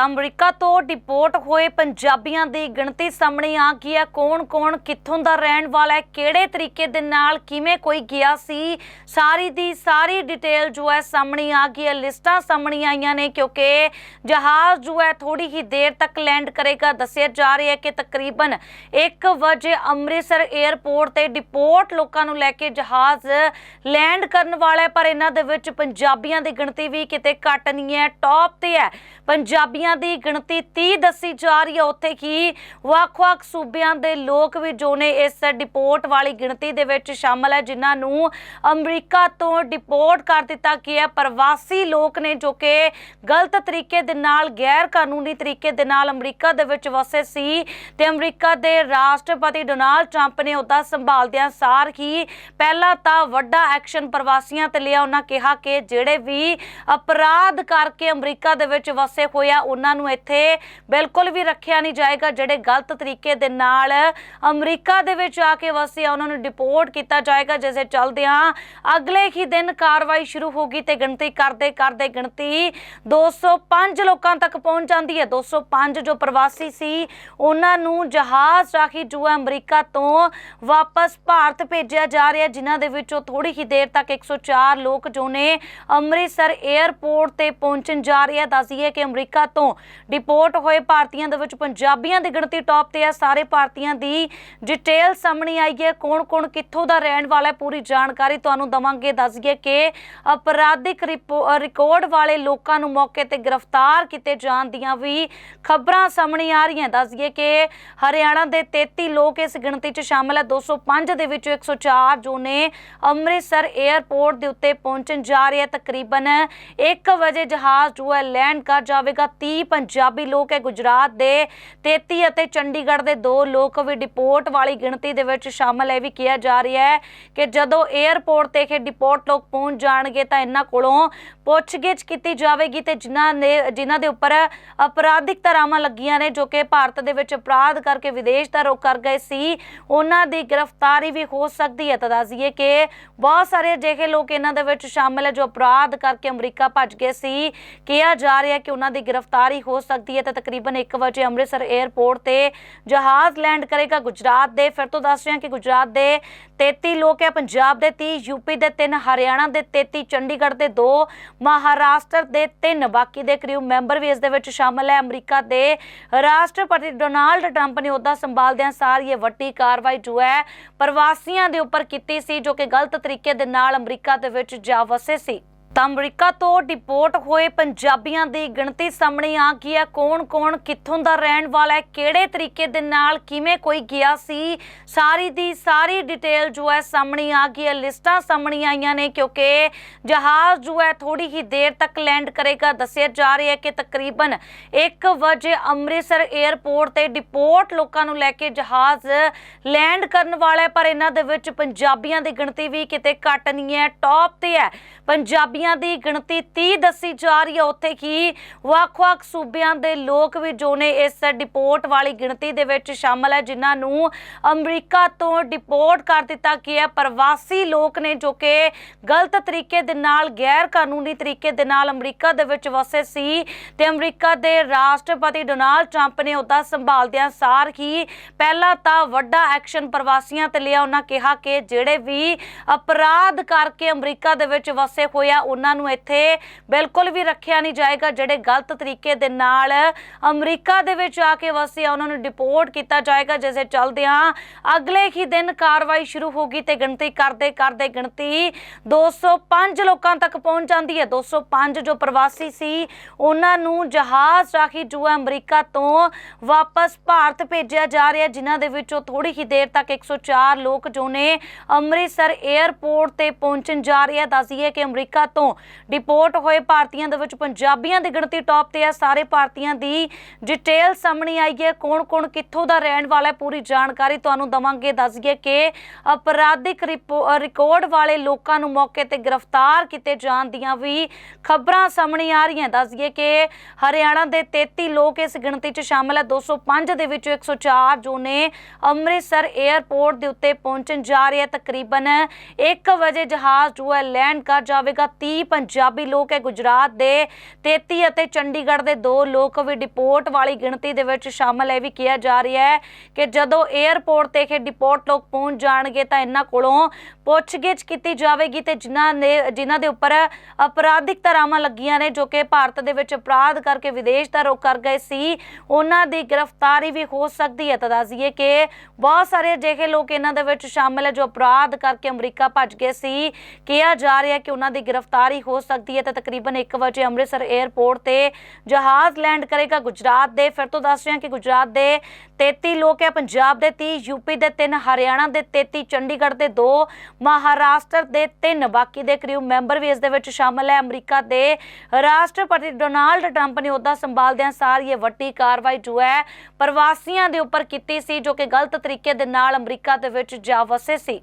ਤਾਂ ਅਮਰੀਕਾ ਤੋਂ ਡਿਪੋਰਟ ਹੋਏ ਪੰਜਾਬੀਆਂ ਦੀ ਗਿਣਤੀ ਸਾਹਮਣੇ ਆ ਗਈ ਹੈ। ਕੌਣ-ਕੌਣ, ਕਿੱਥੋਂ ਦਾ ਰਹਿਣ ਵਾਲਾ ਹੈ, ਕਿਹੜੇ ਤਰੀਕੇ ਦੇ ਨਾਲ, ਕਿਵੇਂ ਕੋਈ ਗਿਆ ਸੀ, ਸਾਰੀ ਦੀ ਸਾਰੀ ਡਿਟੇਲ ਜੋ ਹੈ ਸਾਹਮਣੇ ਆ ਗਈ ਹੈ। ਲਿਸਟਾਂ ਸਾਹਮਣੇ ਆਈਆਂ ਨੇ ਕਿਉਂਕਿ ਜਹਾਜ਼ ਜੋ ਹੈ ਥੋੜੀ ਹੀ ਦੇਰ ਤੱਕ ਲੈਂਡ ਕਰੇਗਾ। ਦੱਸਿਆ ਜਾ ਰਿਹਾ ਹੈ ਕਿ ਤਕਰੀਬਨ 1 ਵਜੇ ਅੰਮ੍ਰਿਤਸਰ 에ਅਰਪੋਰਟ ਤੇ ਡਿਪੋਰਟ ਲੋਕਾਂ ਨੂੰ ਲੈ ਕੇ ਜਹਾਜ਼ ਲੈਂਡ ਕਰਨ ਵਾਲਾ ਹੈ, ਪਰ ਇਹਨਾਂ ਦੇ ਵਿੱਚ ਪੰਜਾਬੀਆਂ ਦੀ ਗਿਣਤੀ ਵੀ ਕਿਤੇ ਘੱਟ ਨਹੀਂ ਹੈ। ਟੌਪ ਤੇ ਹੈ। ਪੰਜਾਬੀਆਂ ਦੀ ਗਿਣਤੀ 30 ਦੱਸੀ ਜਾ ਰਹੀ ਹੈ। ਉੱਥੇ ਹੀ ਵੱਖ-ਵੱਖ ਸੂਬਿਆਂ ਦੇ ਲੋਕ ਵੀ ਜੋ ਨੇ ਇਸ ਡਿਪੋਰਟ ਵਾਲੀ ਗਿਣਤੀ ਦੇ ਵਿੱਚ ਸ਼ਾਮਲ ਹੈ, ਜਿਨ੍ਹਾਂ ਨੂੰ ਅਮਰੀਕਾ ਤੋਂ ਡਿਪੋਰਟ ਕਰ ਦਿੱਤਾ ਗਿਆ ਪ੍ਰਵਾਸੀ ਲੋਕ ਨੇ ਜੋ ਕਿ ਗਲਤ ਤਰੀਕੇ ਦੇ ਨਾਲ ਗੈਰ ਕਾਨੂੰਨੀ ਤਰੀਕੇ ਦੇ ਨਾਲ ਅਮਰੀਕਾ ਦੇ ਵਿੱਚ ਵਸੇ ਸੀ ਤੇ ਅਮਰੀਕਾ ਦੇ ਰਾਸ਼ਟਰਪਤੀ ਡੋਨਾਲਡ ਟਰੰਪ ਨੇ ਉਹਦਾ ਸੰਭਾਲਦਿਆਂ ਸਾਰ ਹੀ ਪਹਿਲਾ ਤਾਂ ਵੱਡਾ ਐਕਸ਼ਨ ਪ੍ਰਵਾਸੀਆਂ ਤੇ ਲਿਆ। ਉਹਨਾਂ ਕਿਹਾ ਕਿ ਜਿਹੜੇ ਵੀ ਅਪਰਾਧ ਕਰਕੇ ਅਮਰੀਕਾ ਦੇ ਵਿੱਚ ਵਸੇ ਹੋਇਆ ਉਹਨਾਂ ਨੂੰ ਇੱਥੇ ਬਿਲਕੁਲ ਵੀ ਰੱਖਿਆ ਨਹੀਂ ਜਾਏਗਾ, ਜਿਹੜੇ ਗਲਤ ਤਰੀਕੇ ਦੇ ਨਾਲ ਅਮਰੀਕਾ ਦੇ ਵਿੱਚ ਆ ਕੇ ਵਸੇ ਆ ਉਹਨਾਂ ਨੂੰ ਡਿਪੋਰਟ ਕੀਤਾ ਜਾਏਗਾ, ਜਿਸੇ ਚਲਦਿਆਂ ਅਗਲੇ ਹੀ ਦਿਨ ਕਾਰਵਾਈ ਸ਼ੁਰੂ ਹੋ ਗਈ ਤੇ ਗਿਣਤੀ ਕਰਦੇ ਕਰਦੇ ਗਿਣਤੀ 205 ਲੋਕਾਂ ਤੱਕ ਪਹੁੰਚ ਜਾਂਦੀ ਹੈ। 205 ਜੋ ਪ੍ਰਵਾਸੀ ਸੀ, ਉਹਨਾਂ ਨੂੰ ਜਹਾਜ਼ ਰਾਹੀਂ ਜੋ ਹੈ ਅਮਰੀਕਾ ਤੋਂ ਵਾਪਸ ਭਾਰਤ ਭੇਜਿਆ ਜਾ ਰਿਹਾ, ਜਿਨ੍ਹਾਂ ਦੇ ਵਿੱਚੋਂ ਥੋੜੀ ਹੀ ਦੇਰ ਤੱਕ 104 ਲੋਕ ਜੋ ਨੇ ਅੰਮ੍ਰਿਤਸਰ 에ਅਰਪੋਰਟ ਤੇ ਪਹੁੰਚਣ ਜਾ ਰਹੇ ਆ। ਦੱਸੀਏ ਕਿ ਅਮਰੀਕਾ ਤੋਂ ਡਿਪੋਰਟ ਹੋਏ ਭਾਰਤੀਆਂ ਦੇ ਵਿੱਚ ਪੰਜਾਬੀਆਂ ਦੀ ਗਿਣਤੀ ਟੌਪ ਤੇ ਹੈ। ਸਾਰੇ ਭਾਰਤੀਆਂ ਦੀ ਡਿਟੇਲ ਸਾਹਮਣੇ ਆਈ ਹੈ। ਕੌਣ-ਕੌਣ ਕਿੱਥੋਂ ਦਾ ਰਹਿਣ ਵਾਲਾ ਹੈ, ਪੂਰੀ ਜਾਣਕਾਰੀ ਤੁਹਾਨੂੰ ਦਵਾਂਗੇ। ਦੱਸੀਏ ਕਿ ਅਪਰਾਧਿਕ ਰਿਕਾਰਡ ਵਾਲੇ ਲੋਕਾਂ ਨੂੰ ਮੌਕੇ ਤੇ ਗ੍ਰਿਫਤਾਰ ਕੀਤੇ ਜਾਣ ਦੀਆਂ ਵੀ ਖਬਰਾਂ ਸਾਹਮਣੇ ਆ ਰਹੀਆਂ। ਦੱਸੀਏ ਕਿ ਹਰਿਆਣਾ ਦੇ 33 ਲੋਕ ਇਸ ਗਿਣਤੀ 'ਚ ਸ਼ਾਮਲ ਹੈ। 205 ਦੇ ਵਿੱਚੋਂ 104 ਜੋ ਨੇ ਅੰਮ੍ਰਿਤਸਰ 에ਅਰਪੋਰਟ ਦੇ ਉੱਤੇ ਪਹੁੰਚਣ ਜਾ ਰਹੇ ਹੈ। ਤਕਰੀਬਨ 1 ਵਜੇ ਜਹਾਜ਼ ਜੋ ਹੈ ਲੈਂਡ ਕਰ ਜਾਵੇਗਾ। 30 ਪੰਜਾਬੀ ਲੋਕ ਹੈ ਗੁਜਰਾਤ ਦੇ। 33 ਅਤੇ ਚੰਡੀਗੜ੍ਹ ਦੇ ਦੋ ਲੋਕ ਵੀ ਡਿਪੋਰਟ ਵਾਲੀ ਗਿਣਤੀ ਦੇ ਵਿੱਚ ਸ਼ਾਮਲ ਹੈ। ਇਹ ਵੀ ਕਿਹਾ ਜਾ ਰਿਹਾ ਹੈ ਕਿ ਜਦੋਂ 에ਅਰਪੋਰਟ ਤੇ ਇਹ ਡਿਪੋਰਟ ਲੋਕ ਪਹੁੰਚ ਜਾਣਗੇ ਤਾਂ ਇਹਨਾਂ ਕੋਲੋਂ ਪੁੱਛਗਿੱਛ ਕੀਤੀ ਜਾਵੇਗੀ ਤੇ ਜਿਨ੍ਹਾਂ ਨੇ, ਜਿਨ੍ਹਾਂ ਦੇ ਉੱਪਰ ਅਪਰਾਧਿਕ ਧਾਰਾਵਾਂ ਲੱਗੀਆਂ ਨੇ, ਜੋ ਕਿ ਭਾਰਤ ਦੇ ਵਿੱਚ ਅਪਰਾਧ ਕਰਕੇ ਵਿਦੇਸ਼ ਦਾ ਰੁਖ ਕਰ ਗਏ ਸੀ, ਉਹਨਾਂ ਦੀ ਗ੍ਰਿਫਤਾਰੀ ਵੀ ਹੋ ਸਕਦੀ ਹੈ। ਤਾਂ ਦੱਸ ਕਿ ਬਹੁਤ ਸਾਰੇ ਅਜਿਹੇ ਲੋਕ ਇਹਨਾਂ ਦੇ ਵਿੱਚ ਸ਼ਾਮਲ ਹੈ ਜੋ ਅਪਰਾਧ ਕਰਕੇ ਅਮਰੀਕਾ ਭੱਜ ਗਏ ਸੀ। ਕਿਹਾ ਜਾ ਰਿਹਾ ਕਿ ਉਹਨਾਂ ਦੀ ਗ੍ਰਿਫਤਾਰੀ ਹੋ ਸਕਦੀ ਹੈ ਤਾਂ ਤਕਰੀਬਨ 1 ਵਜੇ ਅੰਮ੍ਰਿਤਸਰ 에ਅਰਪੋਰਟ ਤੇ ਜਹਾਜ਼ ਲੈਂਡ ਕਰੇਗਾ ਗੁਜਰਾਤ ਦੇ। ਫਿਰ ਤੋਂ ਦੱਸ ਰਿਹਾ ਕਿ ਗੁਜਰਾਤ ਦੇ 33 ਲੋਕ ਹੈ, ਪੰਜਾਬ ਦੇ 30 ਯੂਪੀ ਦੇ 3 ਹਰਿਆਣਾ ਦੇ 33 ਚੰਡੀਗੜ੍ਹ ਦੇ 2 ਮਹਾਰਾਸ਼ਟਰ ਦੇ ਤਿੰਨ, ਬਾਕੀ ਦੇ ਕਰੀਬ ਮੈਂਬਰ ਵੀ ਇਸ ਦੇ ਵਿੱਚ ਸ਼ਾਮਲ ਹੈ। ਅਮਰੀਕਾ ਦੇ ਰਾਸ਼ਟਰਪਤੀ ਡੋਨਾਲਡ ਟਰੰਪ ਨੇ ਉਹਦਾ ਸੰਭਾਲਦਿਆਂ ਸਾਰ ਇਹ ਵੱਡੀ ਕਾਰਵਾਈ ਜੋ ਹੈ ਪ੍ਰਵਾਸੀਆਂ ਦੇ ਉੱਪਰ ਕੀਤੀ ਸੀ, ਜੋ ਕਿ ਗਲਤ ਤਰੀਕੇ ਦੇ ਨਾਲ ਅਮਰੀਕਾ ਦੇ ਵਿੱਚ ਜਾ ਵਸੇ ਸੀ। ਤਾਂ ਅਮਰੀਕਾ ਤੋਂ ਡਿਪੋਰਟ ਹੋਏ ਪੰਜਾਬੀਆਂ ਦੀ ਗਿਣਤੀ ਸਾਹਮਣੇ ਆ ਗਈ ਹੈ। ਕੌਣ-ਕੌਣ, ਕਿੱਥੋਂ ਦਾ ਰਹਿਣ ਵਾਲਾ ਹੈ, ਕਿਹੜੇ ਤਰੀਕੇ ਦੇ ਨਾਲ, ਕਿਵੇਂ ਕੋਈ ਗਿਆ ਸੀ, ਸਾਰੀ ਦੀ ਸਾਰੀ ਡਿਟੇਲ ਜੋ ਹੈ ਸਾਹਮਣੇ ਆ ਗਈ ਹੈ। ਲਿਸਟਾਂ ਸਾਹਮਣੇ ਆਈਆਂ ਨੇ ਕਿਉਂਕਿ ਜਹਾਜ਼ ਜੋ ਹੈ ਥੋੜੀ ਹੀ ਦੇਰ ਤੱਕ ਲੈਂਡ ਕਰੇਗਾ। ਦੱਸਿਆ ਜਾ ਰਿਹਾ ਹੈ ਕਿ ਤਕਰੀਬਨ 1 ਵਜੇ ਅੰਮ੍ਰਿਤਸਰ 에ਅਰਪੋਰਟ ਤੇ ਡਿਪੋਰਟ ਲੋਕਾਂ ਨੂੰ ਲੈ ਕੇ ਜਹਾਜ਼ ਲੈਂਡ ਕਰਨ ਵਾਲਾ ਹੈ, ਪਰ ਇਹਨਾਂ ਦੇ ਵਿੱਚ ਪੰਜਾਬੀਆਂ ਦੀ ਗਿਣਤੀ ਵੀ ਕਿਤੇ ਘੱਟ ਨਹੀਂ ਹੈ। ਟੌਪ ਤੇ ਹੈ। ਪੰਜਾਬੀ ਪੰਜਾਬੀਆਂ ਦੀ ਗਿਣਤੀ 30 ਦੱਸੀ ਜਾ ਰਹੀ ਹੈ। ਉੱਥੇ ਹੀ ਵੱਖ-ਵੱਖ ਸੂਬਿਆਂ ਦੇ ਲੋਕ ਵੀ ਜੋ ਨੇ ਇਸ ਡਿਪੋਰਟ ਵਾਲੀ ਗਿਣਤੀ ਦੇ ਵਿੱਚ ਸ਼ਾਮਲ ਹੈ, ਜਿਨ੍ਹਾਂ ਨੂੰ ਅਮਰੀਕਾ ਤੋਂ ਡਿਪੋਰਟ ਕਰ ਦਿੱਤਾ ਗਿਆ ਪ੍ਰਵਾਸੀ ਲੋਕ ਨੇ ਜੋ ਕਿ ਗਲਤ ਤਰੀਕੇ ਦੇ ਨਾਲ ਗੈਰ ਕਾਨੂੰਨੀ ਤਰੀਕੇ ਦੇ ਨਾਲ ਅਮਰੀਕਾ ਦੇ ਵਿੱਚ ਵਸੇ ਸੀ ਤੇ ਅਮਰੀਕਾ ਦੇ ਰਾਸ਼ਟਰਪਤੀ ਡੋਨਾਲਡ ਟਰੰਪ ਨੇ ਉਹਦਾ ਸੰਭਾਲਦਿਆਂ ਸਾਰ ਹੀ ਪਹਿਲਾ ਤਾਂ ਵੱਡਾ ਐਕਸ਼ਨ ਪ੍ਰਵਾਸੀਆਂ ਤੇ ਲਿਆ। ਉਹਨਾਂ ਕਿਹਾ ਕਿ ਜਿਹੜੇ ਵੀ ਅਪਰਾਧ ਕਰਕੇ ਅਮਰੀਕਾ ਦੇ ਵਿੱਚ ਵਸੇ ਹੋਇਆ ਉਹਨਾਂ ਨੂੰ ਇੱਥੇ ਬਿਲਕੁਲ ਵੀ ਰੱਖਿਆ ਨਹੀਂ ਜਾਏਗਾ, ਜਿਹੜੇ ਗਲਤ ਤਰੀਕੇ ਦੇ ਨਾਲ ਅਮਰੀਕਾ ਦੇ ਵਿੱਚ ਆ ਕੇ ਵਸੇ ਆ ਉਹਨਾਂ ਨੂੰ ਡਿਪੋਰਟ ਕੀਤਾ ਜਾਏਗਾ, ਜਿਸੇ ਚਲਦਿਆਂ ਅਗਲੇ ਹੀ ਦਿਨ ਕਾਰਵਾਈ ਸ਼ੁਰੂ ਹੋ ਗਈ ਤੇ ਗਿਣਤੀ ਕਰਦੇ ਕਰਦੇ ਗਿਣਤੀ 205 ਲੋਕਾਂ ਤੱਕ ਪਹੁੰਚ ਜਾਂਦੀ ਹੈ। 205 ਜੋ ਪ੍ਰਵਾਸੀ ਸੀ, ਉਹਨਾਂ ਨੂੰ ਜਹਾਜ਼ ਰਾਹੀਂ ਜੋ ਹੈ ਅਮਰੀਕਾ ਤੋਂ ਵਾਪਸ ਭਾਰਤ ਭੇਜਿਆ ਜਾ ਰਿਹਾ, ਜਿਨ੍ਹਾਂ ਦੇ ਵਿੱਚੋਂ ਥੋੜੀ ਹੀ ਦੇਰ ਤੱਕ 104 ਲੋਕ ਜੋ ਨੇ ਅੰਮ੍ਰਿਤਸਰ 에ਅਰਪੋਰਟ ਤੇ ਪਹੁੰਚਣ ਜਾ ਰਹੇ ਆ। ਦੱਸੀਏ ਕਿ ਅਮਰੀਕਾ ਤੋਂ ਡਿਪੋਰਟ ਹੋਏ ਭਾਰਤੀਆਂ ਦੇ ਵਿੱਚ ਪੰਜਾਬੀਆਂ ਦੀ ਗਿਣਤੀ ਟੌਪ ਤੇ ਹੈ। ਸਾਰੇ ਭਾਰਤੀਆਂ ਦੀ ਡਿਟੇਲ ਸਾਹਮਣੇ ਆਈ ਹੈ। ਕੌਣ-ਕੌਣ ਕਿੱਥੋਂ ਦਾ ਰਹਿਣ ਵਾਲਾ ਹੈ, ਪੂਰੀ ਜਾਣਕਾਰੀ ਤੁਹਾਨੂੰ ਦਵਾਂਗੇ। ਦੱਸੀਏ ਕਿ ਅਪਰਾਧਿਕ ਰਿਕਾਰਡ ਵਾਲੇ ਲੋਕਾਂ ਨੂੰ ਮੌਕੇ ਤੇ ਗ੍ਰਿਫਤਾਰ ਕੀਤੇ ਜਾਣ ਦੀਆਂ ਵੀ ਖਬਰਾਂ ਸਾਹਮਣੇ ਆ ਰਹੀਆਂ। ਦੱਸੀਏ ਕਿ ਹਰਿਆਣਾ ਦੇ 33 ਲੋਕ ਇਸ ਗਿਣਤੀ 'ਚ ਸ਼ਾਮਲ ਹੈ। 205 ਦੇ ਵਿੱਚੋਂ 104 ਜੋ ਨੇ ਅੰਮ੍ਰਿਤਸਰ 에ਅਰਪੋਰਟ ਦੇ ਉੱਤੇ ਪਹੁੰਚਣ ਜਾ ਰਹੇ ਹੈ। ਤਕਰੀਬਨ 1 ਵਜੇ ਜਹਾਜ਼ ਜੋ ਹੈ ਲੈਂਡ ਕਰ ਜਾਵੇਗਾ। 30 30 ਪੰਜਾਬੀ ਲੋਕ ਹੈ ਗੁਜਰਾਤ ਦੇ 33 ਅਤੇ ਚੰਡੀਗੜ੍ਹ ਦੇ ਦੋ ਲੋਕ ਵੀ ਡਿਪੋਰਟ ਵਾਲੀ ਗਿਣਤੀ ਦੇ ਵਿੱਚ ਸ਼ਾਮਲ ਹੈ। ਵੀ ਕਿਹਾ ਜਾ ਰਿਹਾ ਹੈ ਕਿ ਜਦੋਂ 에ਅਰਪੋਰਟ ਤੇ ਇਹ ਡਿਪੋਰਟ ਲੋਕ ਪਹੁੰਚ ਜਾਣਗੇ ਤਾਂ ਇਹਨਾਂ ਕੋਲੋਂ ਪੁੱਛਗਿੱਛ ਕੀਤੀ ਜਾਵੇਗੀ ਤੇ ਜਿਨ੍ਹਾਂ ਨੇ, ਜਿਨ੍ਹਾਂ ਦੇ ਉੱਪਰ ਅਪਰਾਧਿਕ ਧਾਰਾਵਾਂ ਲੱਗੀਆਂ ਨੇ ਜੋ ਕਿ ਭਾਰਤ ਦੇ ਵਿੱਚ ਅਪਰਾਧ ਕਰਕੇ ਵਿਦੇਸ਼ ਦਾ ਰੁਖ ਕਰ ਗਏ ਸੀ, ਉਹਨਾਂ ਦੀ ਗ੍ਰਿਫਤਾਰੀ ਵੀ ਹੋ ਸਕਦੀ ਹੈ। ਤਾਂ ਦੱਸ ਕਿ ਬਹੁਤ ਸਾਰੇ ਅਜਿਹੇ ਲੋਕ ਇਹਨਾਂ ਦੇ ਵਿੱਚ ਸ਼ਾਮਲ ਹੈ ਜੋ ਅਪਰਾਧ ਕਰਕੇ ਅਮਰੀਕਾ ਭੱਜ ਗਏ ਸੀ। ਕਿਹਾ ਜਾ ਰਿਹਾ ਕਿ ਉਹਨਾਂ ਦੀ ਗ੍ਰਿਫਤਾਰੀ ਹੋ ਸਕਦੀ ਹੈ ਤਾਂ ਤਕਰੀਬਨ 1 ਵਜੇ ਅੰਮ੍ਰਿਤਸਰ 에ਅਰਪੋਰਟ ਤੇ ਜਹਾਜ਼ ਲੈਂਡ ਕਰੇਗਾ ਗੁਜਰਾਤ ਦੇ। ਫਿਰ ਤੋਂ ਦੱਸ ਰਹੇ ਹਾਂ ਕਿ ਗੁਜਰਾਤ ਦੇ 33 ਲੋਕ ਹੈ, ਪੰਜਾਬ ਦੇ 30 ਯੂਪੀ ਦੇ 3 ਹਰਿਆਣਾ ਦੇ 33 ਚੰਡੀਗੜ੍ਹ ਦੇ 2 ਮਹਾਰਾਸ਼ਟਰ ਦੇ 3 ਬਾਕੀ ਦੇ ਕਰੀਬ ਮੈਂਬਰ ਵੀ ਇਸ ਦੇ ਵਿੱਚ ਸ਼ਾਮਲ ਹੈ। ਅਮਰੀਕਾ ਦੇ ਰਾਸ਼ਟਰਪਤੀ ਡੋਨਾਲਡ ਟਰੰਪ ਨੇ ਉਹਦਾ ਸੰਭਾਲਦਿਆਂ ਸਾਰ ਇਹ ਵੱਡੀ ਕਾਰਵਾਈ ਜੋ ਹੈ, ਪ੍ਰਵਾਸੀਆਂ ਦੇ ਉੱਪਰ ਕੀਤੀ ਸੀ, ਜੋ ਕਿ ਗਲਤ ਤਰੀਕੇ ਦੇ ਨਾਲ ਅਮਰੀਕਾ ਦੇ ਵਿੱਚ ਜਾ ਵਸੇ ਸੀ।